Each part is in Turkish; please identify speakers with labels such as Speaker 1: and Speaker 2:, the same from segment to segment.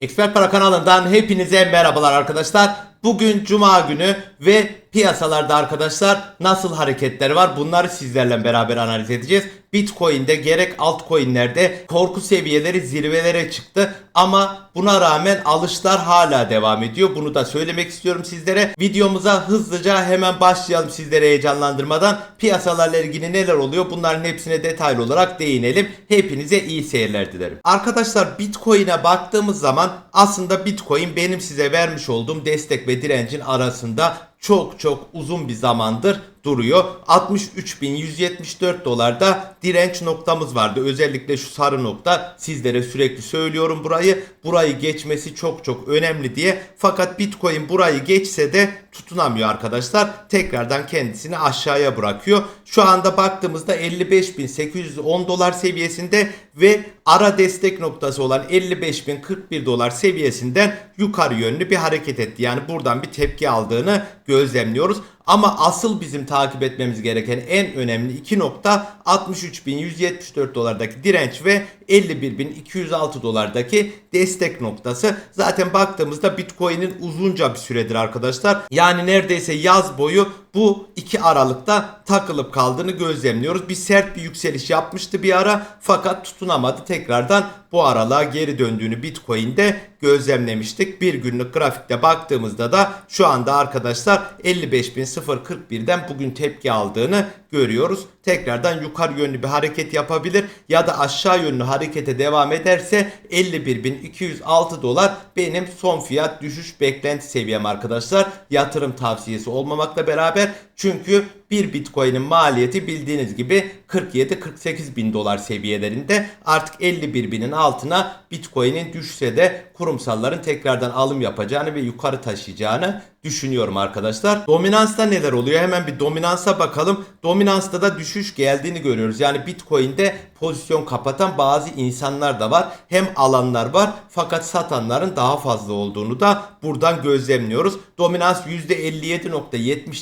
Speaker 1: Expert Para kanalından hepinize merhabalar arkadaşlar. Bugün cuma günü ve piyasalarda arkadaşlar nasıl hareketler var bunları sizlerle beraber analiz edeceğiz. Bitcoin'de gerek altcoin'lerde korku seviyeleri zirvelere çıktı ama buna rağmen alışlar hala devam ediyor. Bunu da söylemek istiyorum sizlere. Videomuza hızlıca hemen başlayalım sizlere heyecanlandırmadan. Piyasalarla ilgili neler oluyor bunların hepsine detaylı olarak değinelim. Hepinize iyi seyirler dilerim. Arkadaşlar Bitcoin'e baktığımız zaman aslında Bitcoin benim size vermiş olduğum destek ve direncin arasında çok çok uzun bir zamandır duruyor. 63.174 dolarda direnç noktamız vardı. Özellikle şu sarı nokta sizlere sürekli söylüyorum burayı. Burayı geçmesi çok çok önemli diye. Fakat Bitcoin burayı geçse de tutunamıyor arkadaşlar. Tekrardan kendisini aşağıya bırakıyor. Şu anda baktığımızda 55.810 dolar seviyesinde ve ara destek noktası olan 55.041 dolar seviyesinden yukarı yönlü bir hareket etti. Yani buradan bir tepki aldığını gözlemliyoruz. Ama asıl bizim takip etmemiz gereken en önemli iki nokta 63.174 dolardaki direnç ve 51.206 dolardaki destek noktası. Zaten baktığımızda Bitcoin'in uzunca bir süredir arkadaşlar. Yani neredeyse yaz boyu bu iki aralıkta takılıp kaldığını gözlemliyoruz. Bir sert bir yükseliş yapmıştı bir ara fakat tutunamadı. Tekrardan bu aralığa geri döndüğünü Bitcoin'de gözlemlemiştik. Bir günlük grafikte baktığımızda da şu anda arkadaşlar 55.041'den bugün tepki aldığını görüyoruz. Tekrardan yukarı yönlü bir hareket yapabilir ya da aşağı yönlü harekete devam ederse 51.206 dolar benim son fiyat düşüş beklenti seviyem arkadaşlar. Yatırım tavsiyesi olmamakla beraber çünkü bir Bitcoin'in maliyeti bildiğiniz gibi 47-48 bin dolar seviyelerinde artık 51 binin altına Bitcoin'in düşse de kurumsalların tekrardan alım yapacağını ve yukarı taşıyacağını düşünüyorum arkadaşlar. Dominansta neler oluyor? Hemen bir dominansa bakalım. Dominansta da düşüş geldiğini görüyoruz. Yani Bitcoin'de pozisyon kapatan bazı insanlar da var. Hem alanlar var fakat satanların daha fazla olduğunu da buradan gözlemliyoruz. Dominans %57.70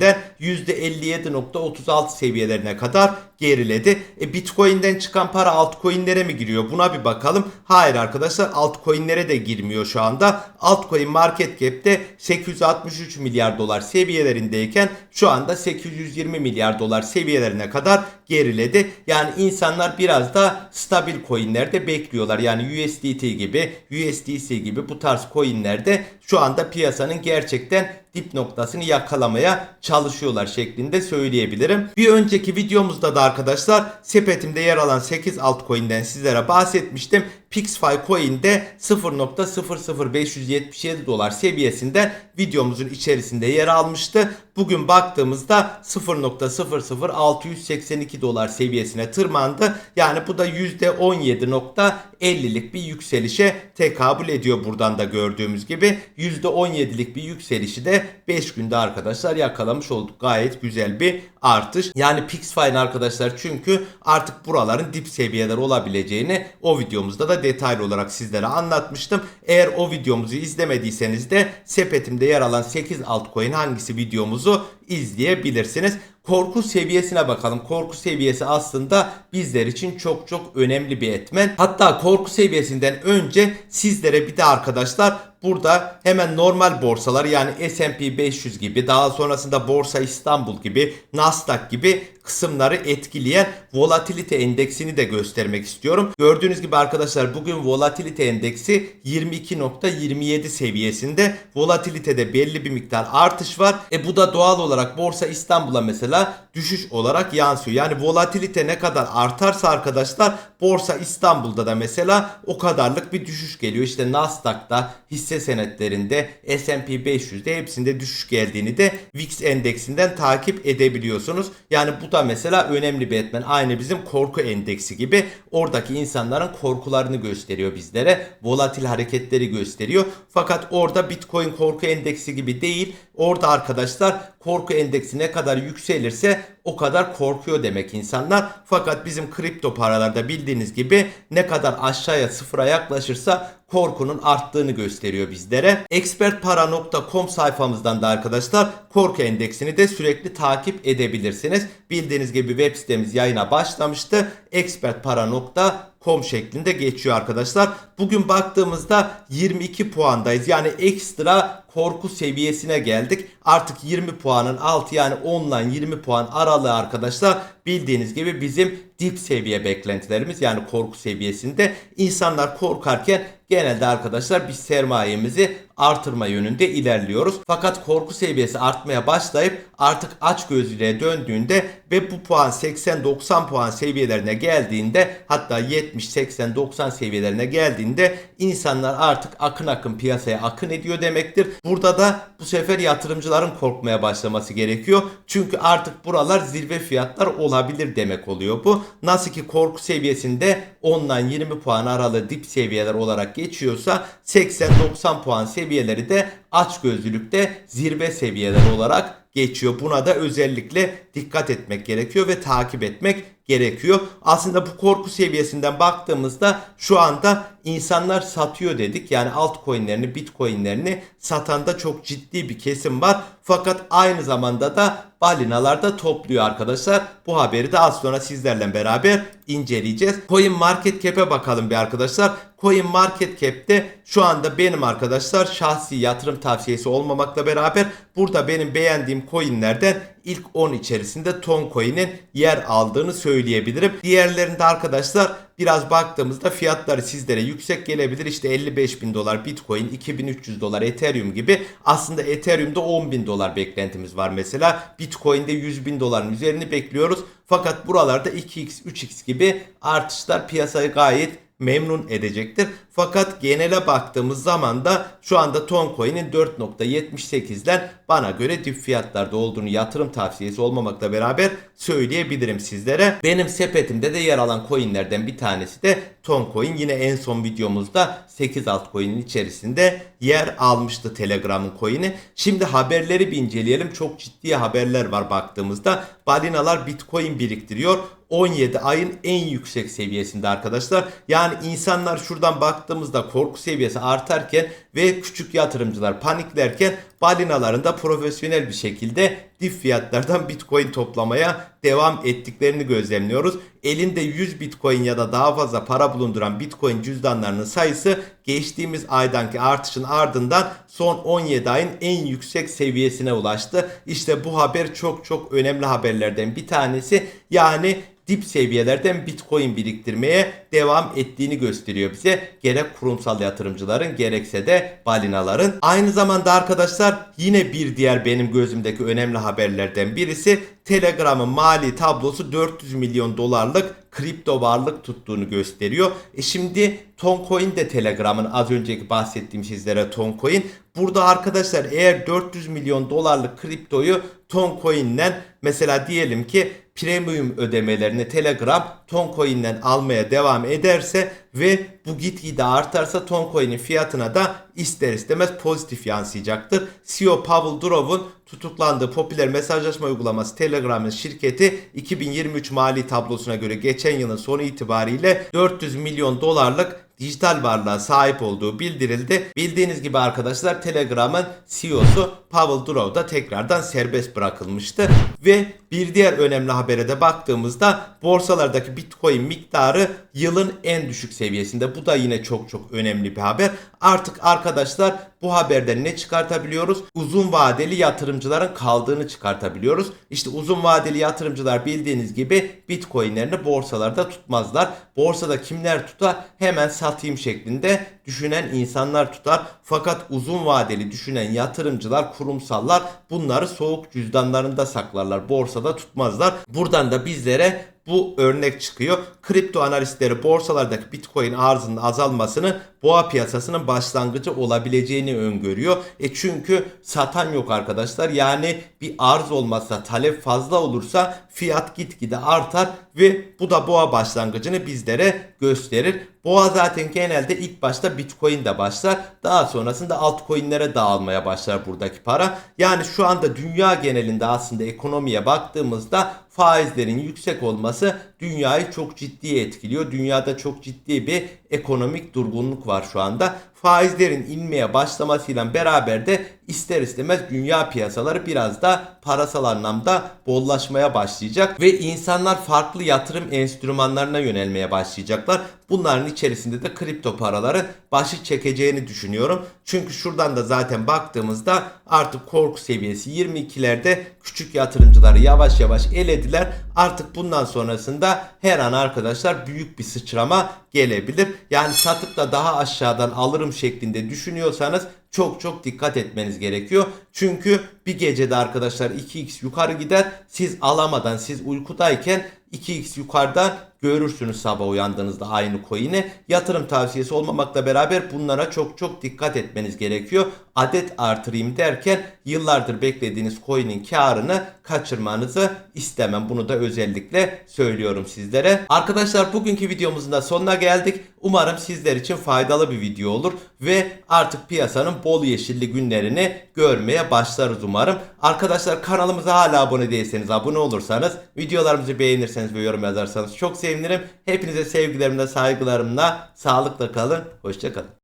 Speaker 1: seviyelerinden %57.36 seviyelerine kadar geriledi. E Bitcoin'den çıkan para altcoin'lere mi giriyor? Buna bir bakalım. Hayır arkadaşlar altcoin'lere de girmiyor şu anda. Altcoin market cap'te 863 milyar dolar seviyelerindeyken şu anda 820 milyar dolar seviyelerine kadar geriledi. Yani insanlar biraz da stabil coin'lerde bekliyorlar. Yani USDT gibi, USDC gibi bu tarz coin'lerde şu anda piyasanın gerçekten dip noktasını yakalamaya çalışıyorlar şeklinde söyleyebilirim. Bir önceki videomuzda da arkadaşlar sepetimde yer alan 8 altcoin'den sizlere bahsetmiştim. Pixfy Coin'de 0.00577 dolar seviyesinden videomuzun içerisinde yer almıştı. Bugün baktığımızda 0.00682 dolar seviyesine tırmandı. Yani bu da %17.50'lik bir yükselişe tekabül ediyor buradan da gördüğümüz gibi. %17'lik bir yükselişi de 5 günde arkadaşlar yakalamış olduk. Gayet güzel bir artış. Yani Pixfy'ın arkadaşlar çünkü artık buraların dip seviyeler olabileceğini o videomuzda da detaylı olarak sizlere anlatmıştım. Eğer o videomuzu izlemediyseniz de sepetimde yer alan 8 altcoin hangisi videomuzu pessoa izleyebilirsiniz. Korku seviyesine bakalım. Korku seviyesi aslında bizler için çok çok önemli bir etmen. Hatta korku seviyesinden önce sizlere bir de arkadaşlar burada hemen normal borsalar yani S&P 500 gibi daha sonrasında Borsa İstanbul gibi Nasdaq gibi kısımları etkileyen volatilite endeksini de göstermek istiyorum. Gördüğünüz gibi arkadaşlar bugün volatilite endeksi 22.27 seviyesinde. Volatilitede belli bir miktar artış var. E bu da doğal olarak Borsa İstanbul'a mesela düşüş olarak yansıyor. Yani volatilite ne kadar artarsa arkadaşlar Borsa İstanbul'da da mesela o kadarlık bir düşüş geliyor. İşte Nasdaq'ta hisse senetlerinde S&P 500'de hepsinde düşüş geldiğini de VIX endeksinden takip edebiliyorsunuz. Yani bu da mesela önemli bir etmen. Aynı bizim korku endeksi gibi oradaki insanların korkularını gösteriyor bizlere. Volatil hareketleri gösteriyor. Fakat orada Bitcoin korku endeksi gibi değil. Orada arkadaşlar korku endeksi ne kadar yükselirse o kadar korkuyor demek insanlar. Fakat bizim kripto paralarda bildiğiniz gibi ne kadar aşağıya sıfıra yaklaşırsa korkunun arttığını gösteriyor bizlere. Expertpara.com sayfamızdan da arkadaşlar korku endeksini de sürekli takip edebilirsiniz. Bildiğiniz gibi web sitemiz yayına başlamıştı. expertpara.com şeklinde geçiyor arkadaşlar. Bugün baktığımızda 22 puandayız. Yani ekstra korku seviyesine geldik. Artık 20 puanın altı yani 10 ile 20 puan aralığı arkadaşlar. Bildiğiniz gibi bizim dip seviye beklentilerimiz yani korku seviyesinde insanlar korkarken genelde arkadaşlar biz sermayemizi artırma yönünde ilerliyoruz. Fakat korku seviyesi artmaya başlayıp artık aç gözlüğe döndüğünde ve bu puan 80-90 puan seviyelerine geldiğinde hatta 70-80-90 seviyelerine geldiğinde insanlar artık akın akın piyasaya akın ediyor demektir. Burada da bu sefer yatırımcıların korkmaya başlaması gerekiyor. Çünkü artık buralar zirve fiyatlar olabilir demek oluyor bu. Nasıl ki korku seviyesinde 10'dan 20 puan aralığı dip seviyeler olarak geçiyorsa 80-90 puan seviyeleri de aç gözlülükte zirve seviyeler olarak geçiyor. Buna da özellikle dikkat etmek gerekiyor ve takip etmek gerekiyor. Aslında bu korku seviyesinden baktığımızda şu anda insanlar satıyor dedik. Yani altcoin'lerini, bitcoin'lerini satanda çok ciddi bir kesim var. Fakat aynı zamanda da balinalar da topluyor arkadaşlar. Bu haberi de az sonra sizlerle beraber inceleyeceğiz. Coin Market Cap'e bakalım bir arkadaşlar. Coin Market Cap'te şu anda benim arkadaşlar şahsi yatırım tavsiyesi olmamakla beraber burada benim beğendiğim coinlerden ilk 10 içerisinde Toncoin'in yer aldığını söyleyebilirim. Diğerlerinde arkadaşlar biraz baktığımızda fiyatları sizlere yüksek gelebilir. İşte 55 bin dolar Bitcoin, 2300 dolar Ethereum gibi. Aslında Ethereum'da 10 bin dolar beklentimiz var mesela. Bitcoin'de 100 bin doların üzerini bekliyoruz. Fakat buralarda 2x, 3x gibi artışlar piyasayı gayet memnun edecektir. Fakat genele baktığımız zaman da şu anda Toncoin'in 4.78'den bana göre dip fiyatlarda olduğunu yatırım tavsiyesi olmamakla beraber söyleyebilirim sizlere. Benim sepetimde de yer alan coinlerden bir tanesi de Toncoin. Yine en son videomuzda 8 altcoin'in içerisinde yer almıştı Telegram'ın coin'i. Şimdi haberleri bir inceleyelim. Çok ciddi haberler var baktığımızda. Balinalar Bitcoin biriktiriyor. 17 ayın en yüksek seviyesinde arkadaşlar. Yani insanlar şuradan baktığımızda korku seviyesi artarken ve küçük yatırımcılar paniklerken balinaların da profesyonel bir şekilde dip fiyatlardan bitcoin toplamaya devam ettiklerini gözlemliyoruz. Elinde 100 bitcoin ya da daha fazla para bulunduran bitcoin cüzdanlarının sayısı geçtiğimiz aydanki artışın ardından son 17 ayın en yüksek seviyesine ulaştı. İşte bu haber çok çok önemli haberlerden bir tanesi. Yani dip seviyelerden Bitcoin biriktirmeye devam ettiğini gösteriyor bize. Gerek kurumsal yatırımcıların gerekse de balinaların. Aynı zamanda arkadaşlar yine bir diğer benim gözümdeki önemli haberlerden birisi Telegram'ın mali tablosu 400 milyon dolarlık kripto varlık tuttuğunu gösteriyor. E şimdi Toncoin de Telegram'ın az önceki bahsettiğim sizlere Toncoin. Burada arkadaşlar eğer 400 milyon dolarlık kriptoyu Toncoin'den mesela diyelim ki premium ödemelerini Telegram Toncoin'den almaya devam ederse ve bu gitgide artarsa Toncoin'in fiyatına da ister istemez pozitif yansıyacaktır. CEO Pavel Durov'un tutuklandığı popüler mesajlaşma uygulaması Telegram'ın şirketi 2023 mali tablosuna göre geçen yılın sonu itibariyle 400 milyon dolarlık dijital varlığa sahip olduğu bildirildi. Bildiğiniz gibi arkadaşlar Telegram'ın CEO'su Pavel Durov da tekrardan serbest bırakılmıştı. Ve bir diğer önemli habere de baktığımızda borsalardaki Bitcoin miktarı yılın en düşük seviyesinde. Bu da yine çok çok önemli bir haber. Artık arkadaşlar bu haberden ne çıkartabiliyoruz? Uzun vadeli yatırımcıların kaldığını çıkartabiliyoruz. İşte uzun vadeli yatırımcılar bildiğiniz gibi Bitcoin'lerini borsalarda tutmazlar. Borsada kimler tutar? Hemen satayım şeklinde düşünen insanlar tutar. Fakat uzun vadeli düşünen yatırımcılar, kurumsallar bunları soğuk cüzdanlarında saklarlar. Borsada tutmazlar. Buradan da bizlere bu örnek çıkıyor. Kripto analistleri borsalardaki Bitcoin arzının azalmasını boğa piyasasının başlangıcı olabileceğini öngörüyor. E çünkü satan yok arkadaşlar. Yani bir arz olmazsa talep fazla olursa fiyat gitgide artar ve bu da boğa başlangıcını bizlere gösterir. Boğa zaten genelde ilk başta Bitcoin'de başlar. Daha sonrasında altcoin'lere dağılmaya başlar buradaki para. Yani şu anda dünya genelinde aslında ekonomiye baktığımızda faizlerin yüksek olması dünyayı çok ciddi etkiliyor. Dünyada çok ciddi bir ekonomik durgunluk var şu anda. Faizlerin inmeye başlamasıyla beraber de ister istemez dünya piyasaları biraz da parasal anlamda bollaşmaya başlayacak ve insanlar farklı yatırım enstrümanlarına yönelmeye başlayacaklar. Bunların içerisinde de kripto paraların başı çekeceğini düşünüyorum. Çünkü şuradan da zaten baktığımızda artık korku seviyesi 22'lerde küçük yatırımcıları yavaş yavaş elediler. Artık bundan sonrasında her an arkadaşlar büyük bir sıçrama gelebilir. Yani satıp da daha aşağıdan alırım şeklinde düşünüyorsanız çok çok dikkat etmeniz gerekiyor. Çünkü bir gecede arkadaşlar 2x yukarı gider. Siz alamadan siz uykudayken 2x yukarıdan görürsünüz sabah uyandığınızda aynı coin'i. Yatırım tavsiyesi olmamakla beraber bunlara çok çok dikkat etmeniz gerekiyor. Adet artırayım derken yıllardır beklediğiniz coin'in karını kaçırmanızı istemem. Bunu da özellikle söylüyorum sizlere. Arkadaşlar bugünkü videomuzun da sonuna geldik. Umarım sizler için faydalı bir video olur ve artık piyasanın bol yeşilli günlerini görmeye başlarız umarım. Arkadaşlar kanalımıza hala abone değilseniz abone olursanız, videolarımızı beğenirseniz ve yorum yazarsanız çok sevinirim. Hepinize sevgilerimle, saygılarımla, sağlıkla kalın, hoşça kalın.